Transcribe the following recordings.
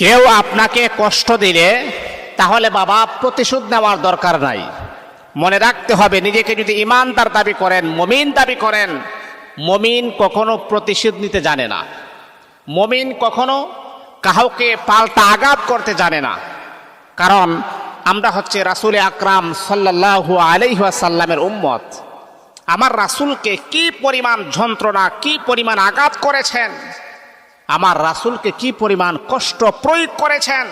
কেউ আপনাকে কষ্ট দিলে, তাহলে বাবা প্রতিশোধ নেওয়ার দরকার নাই। মনে রাখতে হবে, নিজেকে যদি ইমানদার দাবি করেন, মমিন দাবি করেন, মমিন কখনো প্রতিশোধ নিতে জানে না। মমিন কখনো কাউকে পাল্টা আঘাত করতে জানে না। কারণ আমরা হচ্ছে রাসুল আকরাম সাল্লাহু আলাইহাসাল্লামের উম্মত। আমার রাসূলকে কি পরিমাণ যন্ত্রণা, কি পরিমাণ আঘাত করেছেন আমার রাসূলকে কি পরিমাণ কষ্ট প্রয়োগ করেছেন?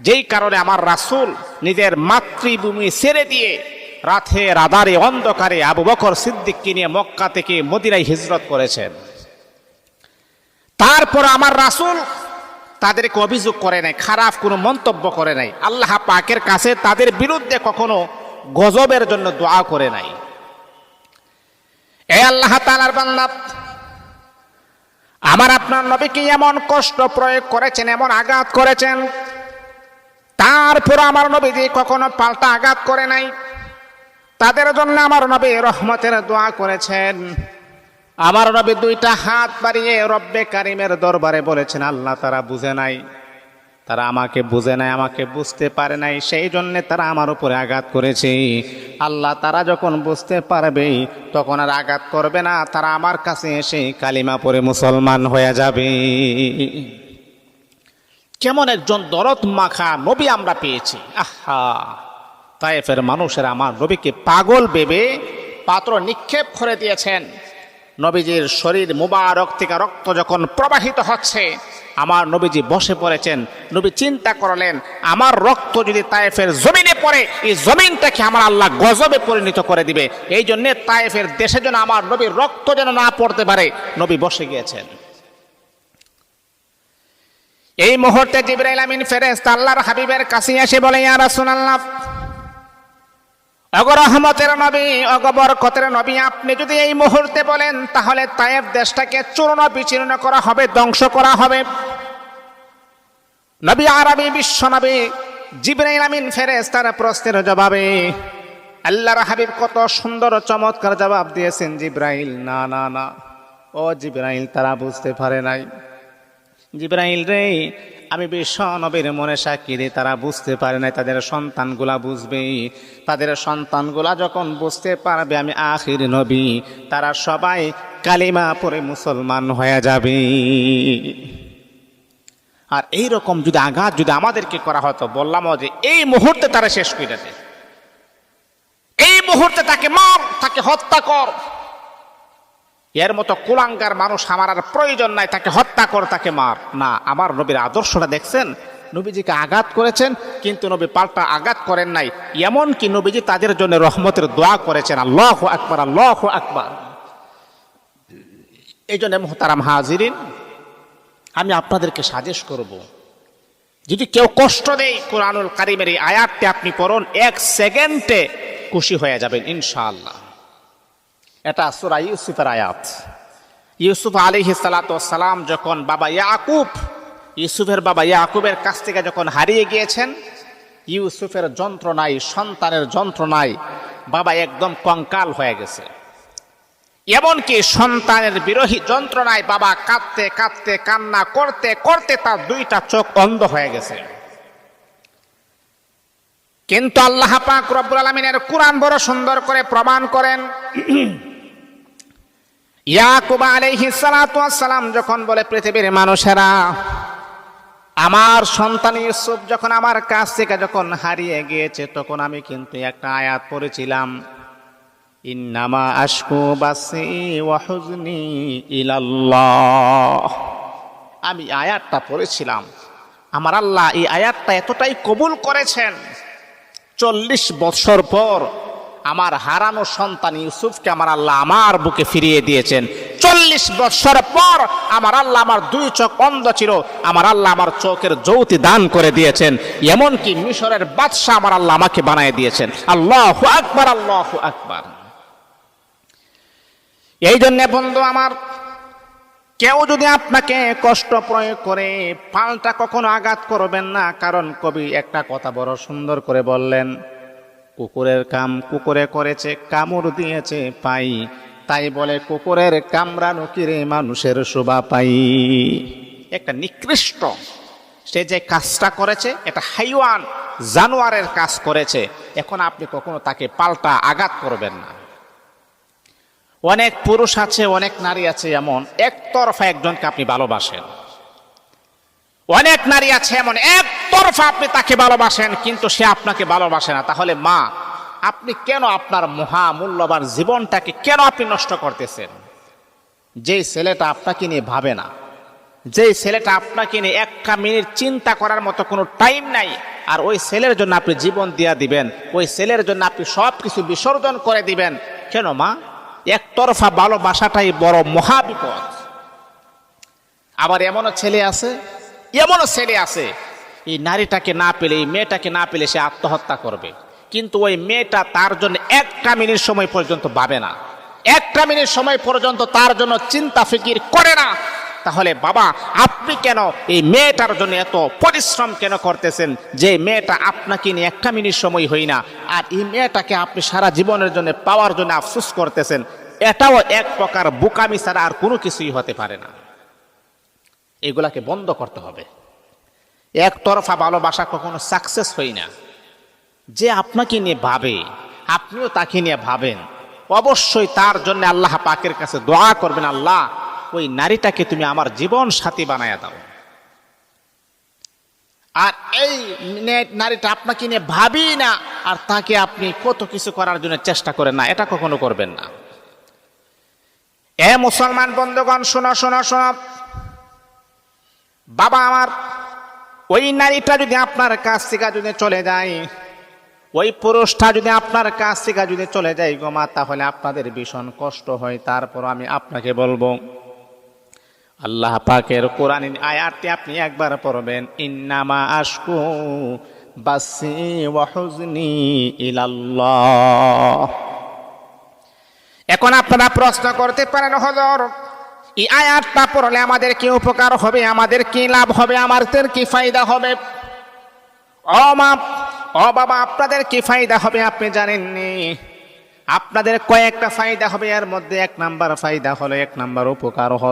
যেই কারণে আমার রাসূল নিজের মাতৃভূমি ছেড়ে দিয়ে রাতের আধারে অন্ধকারে আবু বকর সিদ্দিককে নিয়ে মক্কা থেকে মদিনায় হিজরত করেছেন। তারপর আমার রাসূল তাদেরকে অভিযোগ করে নাই, খারাপ কোনো মন্তব্য করে নাই। আল্লাহ পাকের কাছে তাদের বিরুদ্ধে কখনো গজবের জন্য দোয়া করে নাই। এ আল্লাহ তালার বান্দা আমার আপনার নবীকে এমন কষ্ট প্রয়োগ করেছেন, এমন আঘাত করেছেন? তারপর আমার নবীজি কখনো পাল্টা আঘাত করে নাই। তাদের জন্য আমার নবী রহমতের দোয়া করেছেন। আমার নবী দুইটা হাত বাড়িয়ে রব্বে কারিমের দরবারে বলেছেন, আল্লাহ তারা বুঝে নাই। তারা আমাকে বুঝে নাই, আমাকে বুঝতে পারে নাই, সেই জন্যে তারা আমার উপরে আঘাত করেছে। আল্লাহ তারা যখন বুঝতে পারবে, তখন আর আঘাত করবে না, তারা আমার কাছে এসে কালিমা পরে মুসলমান হয়ে যাবে। কেমন একজন দরদ মাখা নবী আমরা পেয়েছি। আহা! তাইফের মানুষেরা আমার নবীকে পাগল ভেবে পাত্র নিক্ষেপ করে দিয়েছেন। নবীজির শরীর মুবারক থেকে রক্ত যখন প্রবাহিত হচ্ছে, আমার নবীজি বসে পড়েছেন। নবী চিন্তা করলেন, আমার রক্ত যদি তায়েফের জমিনে পড়ে, এই জমিনটাকে আমার আল্লাহ গজবে পরিণত করে দিবে। এই জন্যে তায়েফের দেশে যেন আমার নবীর রক্ত যেন না পড়তে পারে। নবী বসে গিয়েছেন। এই মুহূর্তে জিব্রাইল আমিন ফেরেস্তা আল্লাহর হাবিবের কাছে এসে বলে, ইয়া রাসূলুল্লাহ অগর রহমতের নবী অগবরকতের নবী, আপনি যদি এই মুহূর্তে বলেন, তাহলে তায়েব দেশটাকে চূর্ণ বিচীর্ণ করা হবে, ধ্বংস করা হবে। নবী আরবি বিশ্ব নবী, জিব্রাইল আমিন ফেরেস তার প্রশ্নের জবাবে, আল্লাহর হাবিব কত সুন্দর, চমৎকার জবাব দিয়েছেন, জিব্রাইল, না না না। ও জিব্রাইল, তারা বুঝতে পারে নাই। জিব্রাইল রে আমি বিশ্ব নবীর মনে সাক্ষী দিই, তারা বুঝতে পারে নাই, তাদের সন্তানগুলা বুঝবে। তাদের সন্তানগুলা যখন বুঝতে পারবে আমি আখির নবী, তারা সবাই কালিমা পরে মুসলমান হয়ে যাবে। আর এই রকম যদি আঘাত যদি আমাদেরকে করা হতো, বললাম যে এই মুহূর্তে তারা শেষ করে দেয়। এই মুহূর্তে তাকে মার, তাকে হত্যা কর। এর মতো কুলাঙ্গার মানুষ আমার আর প্রয়োজন নাই, তাকে হত্যা কর, তাকে মার। না, আমার নবীর আদর্শটা দেখছেন? নবীজিকে আঘাত করেছেন, কিন্তু নবী পাল্টা আঘাত করেন নাই। এমন কি নবীজি তাদের জন্য রহমতের দোয়া করেছেন, আল্লাহ আকবার আল্লাহ আকবার। এই জন্য মোহতারাম হাজিরিন, আমি আপনাদেরকে সাজেস্ট করব, যদি কেউ কষ্ট দেয় কোরআনুল কারিমের এই আয়াতটি আপনি পড়ুন, এক সেকেন্ডে খুশি হয়ে যাবেন, ইনশাআল্লাহ। এটা সুরা ইউসুফের আয়াত। ইউসুফ আলী সালাম যখন বাবা ইয়াকুব, ইউসুফের বাবা ইয়াকুবের কাছ থেকে যখন হারিয়ে গিয়েছেন, ইউসুফের যন্ত্রণায় সন্তানের যন্ত্রণায় বাবা একদম কঙ্কাল হয়ে গেছে। এমনকি সন্তানের বিরোহী যন্ত্রণায় বাবা কাঁদতে কাঁদতে, কান্না করতে করতে তার দুইটা চোখ অন্ধ হয়ে গেছে। কিন্তু আল্লাহ পাক রব্বুল আলমিনের কোরআন বড় সুন্দর করে প্রমাণ করেন। ইয়াকুব সালাতু সালাম যখন বলে পৃথিবীর মানুষেরা, আমার সন্তান ইউসুফ যখন আমার কাছ থেকে যখন হারিয়ে গিয়েছে, তখন আমি কিন্তু একটা আয়াত পড়েছিলাম। ইন্নামা আশকু বাসি ওয়া ইলাল্লাহ। আমি আয়াতটা পড়েছিলাম। আমার আল্লাহ এই আয়াতটা এতটাই কবুল করেছেন, চল্লিশ বছর পর আমার হারানো সন্তান ইউসুফকে আমার আল্লাহ আমার বুকে ফিরিয়ে দিয়েছেন। চল্লিশ বছর পর আমার আল্লাহ আমার দুই চোখ অন্ধ ছিল, আমার আল্লাহ আমার চোখের যৌতি দান করে দিয়েছেন। এমনকি মিশরের বাদশাহ আমার আল্লাহ আমাকে বানিয়ে দিয়েছেন। আল্লাহ আকবার আল্লাহ আকবার। এই জন্যে বন্ধু আমার, কেউ যদি আপনাকে কষ্ট প্রয়োগ করে পাল্টা কখনো আঘাত করবেন না, কারণ কবি একটা কথা বড় সুন্দর করে বললেন কুকুরের কাম কুকুরে করেছে, কামড় দিয়েছে পাই। তাই বলে, কুকুরের কামড়ানো কিরে মানুষের শোভা পাই? একটা নিকৃষ্ট, সে যে কাজটা করেছে, এটা হাইওয়ান জানোয়ারের কাজ করেছে। এখন আপনি কখনো তাকে পাল্টা আঘাত করবেন না। অনেক পুরুষ আছে, অনেক নারী আছে, এমন একতরফা একজনকে আপনি ভালোবাসেন। অনেক নারী আছে এমন, একতরফা আপনি তাকে ভালোবাসেন, কিন্তু সে আপনাকে ভালোবাসে না। তাহলে মা, আপনি কেন আপনার মহা মূল্যবান জীবনটাকে কেন আপনি নষ্ট করতেছেন? যেই ছেলেটা আপনাকে নিয়ে ভাবে না, যেই ছেলেটা আপনাকে নিয়ে একটা মিনিট চিন্তা করার মতো কোনো টাইম নাই, আর ওই ছেলের জন্য আপনি জীবন দিয়া দিবেন, ওই ছেলের জন্য আপনি সব কিছু বিসর্জন করে দিবেন। কেন মা? একতরফা ভালোবাসাটাই বড় মহাবিপদ। আবার এমনও ছেলে আছে এমনও ছেলে আছে। এই নারীটাকে না পেলে, এই মেয়েটাকে না পেলে সে আত্মহত্যা করবে। কিন্তু ওই মেয়েটা তার জন্য একটা মিনিট সময় পর্যন্ত ভাবে না। একটা মিনিট সময় পর্যন্ত তার জন্য চিন্তা ফিকির করে না। তাহলে বাবা, আপনি কেন এই মেয়েটার জন্য এত পরিশ্রম কেন করতেছেন? যে মেয়েটা আপনাকে নিয়ে একটা মিনিট সময় হই না। আর এই মেয়েটাকে আপনি সারা জীবনের জন্য পাওয়ার জন্য আফসোস করতেছেন। এটাও এক প্রকার বোকামি ছাড়া আর কোনো কিছুই হতে পারে না। এগুলাকে বন্ধ করতে হবে। একতরফা ভালোবাসা কখনো সাকসেস হই না। যে আপনাকে নিয়ে ভাবে, আপনিও তাকে নিয়ে ভাবেন। অবশ্যই তার জন্য আল্লাহ পাকের কাছে দোয়া করবেন, আল্লাহ, ওই নারীটাকে তুমি আমার জীবন সাথী বানায় দাও। আর এই নারীটা আপনাকে নিয়ে ভাবি না, আর তাকে আপনি কত কিছু করার জন্য চেষ্টা করেন না, এটা কখনো করবেন না। এ মুসলমান বন্ধুগণ, শোনা শোনা, শোনো। বাবা আমার, ওই নারীটা যদি আপনার কাছ থেকে যদি চলে যায়, ওই পুরুষটা যদি আপনার কাছ থেকে যদি চলে যায় গো মা, তাহলে আপনাদের ভীষণ কষ্ট হয়। তারপর আমি আপনাকে বলব, আল্লাহ পাকের কোরআন আয়াতটি আপনি একবার পড়বেন, ইন্নামা আশকু বাসি ওয়াহুজনি ইলাল্লাহ। এখন আপনারা প্রশ্ন করতে পারেন, হজর এই আয়াতটা পড়লে আমাদের কি উপকার হবে? আমাদের কি লাভ হবে? আমাদের কি ফায়দা হবে? ও মা, ও বাবা, আপনাদের কি ফায়দা হবে আপনি জানেননি? আপনাদের কয়েকটা ফায়দা হবে, এর মধ্যে এক নাম্বার ফায়দা হলো, এক নাম্বার উপকার হলো